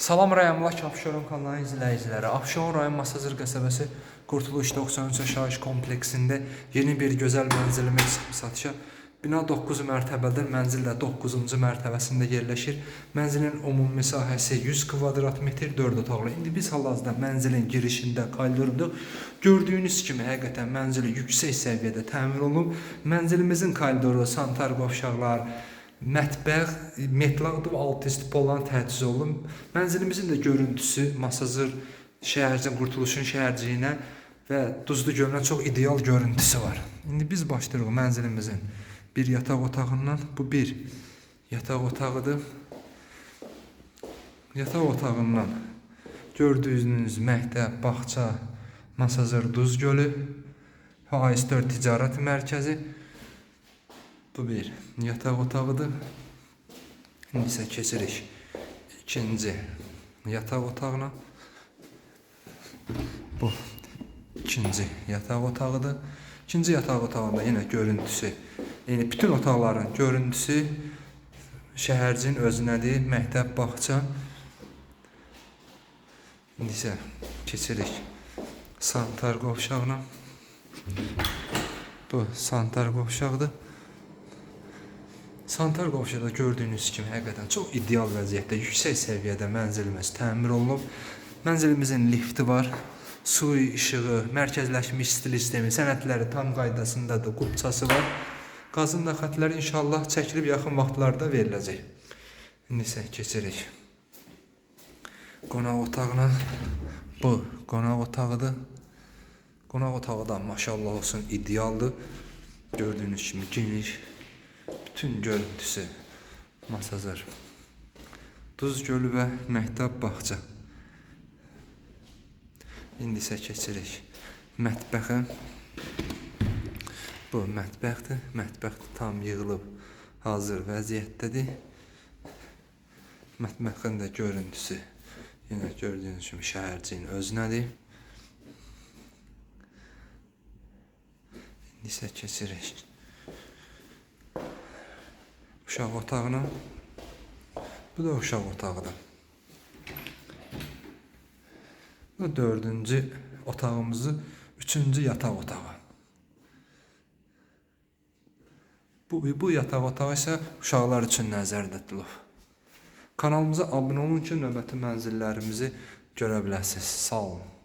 Salam rayonlar Abşeron kanalının izləyiciləri. Abşeron rayon Masazır qəsəbəsi Qurtuluş 93 yaşayış kompleksində yeni bir gözəl mənzilimiz satışa. Bina 9 mərtəbədir. Mənzil də 9-cu mərtəbəsində yerləşir. Mənzilin ümumi sahəsi 100 kvadrat metr 4 otaqlı. İndi biz hal-hazırda mənzilin girişində koridorduq. Gördüyünüz kimi həqiqətən mənzil yüksək səviyyədə təmir olunub. Mənzilimizin koridoru, sanitar qovşaqlar, mətbəx, metlaqdır, alt üst pollan təchiz olunub. Mənzilimizin də görüntüsü Masazır şəhərcinin Qurtuluşun şəhərciyinə və Duzlu gölünə çox ideal görüntüsü var. İndi biz başlayırıq mənzilimizin bir yataq otağından. Bu bir yataq otağıdır. Yataq otağından gördüyünüz məktəb, bağça, Masazır Duz gölü, HS4 ticarət mərkəzi. Bu bir yataq otağıdır. İndi isə keçirik ikinci yataq otağına. Bu ikinci yataq otağıdır. İkinci yataq otağında yenə görüntüsü, yəni bütün otaqların görüntüsü şəhərcinin özünədir, məktəb, bağça. İndi isə keçirik sanitar qovşağına. Bu sanitar qovşağıdır. Santar qovşada gördüyünüz kimi həqiqətən çox ideal vəziyyətdə, yüksək səviyyədə mənzilimiz təmir olunub. Mənzilimizin lifti var, su işığı, mərkəzləşmiş stil sistemi, sənədləri tam qaydasındadır, qubçası var. Qazın da xətləri inşallah çəkilib yaxın vaxtlarda veriləcək. İndi isə keçirik. Qonaq otağına. Bu qonaq otağıdır. Qonaq otağı da maşallah olsun idealdır. Gördüyünüz kimi geniş, bütün görüntüsü Masazır. Duz gölü və məktəb bağça. İndi isə keçirik mətbəxə. Bu mətbəxdir. Mətbəx tam yığılıb hazır vəziyyətdədir. Mətbəxin də görüntüsü yenə gördüyünüz kimi şəhərciyin özünədir. İndi isə keçirik uşaq otağına. Bu da uşaq otağıdır. Bu dördüncü otağımızı, üçüncü yataq otağı. Bu, bu yataq otağı isə uşaqlar üçün nəzərdə tutulub. Kanalımıza abunə olun ki, növbəti mənzillərimizi görə biləsiniz. Sağ olun.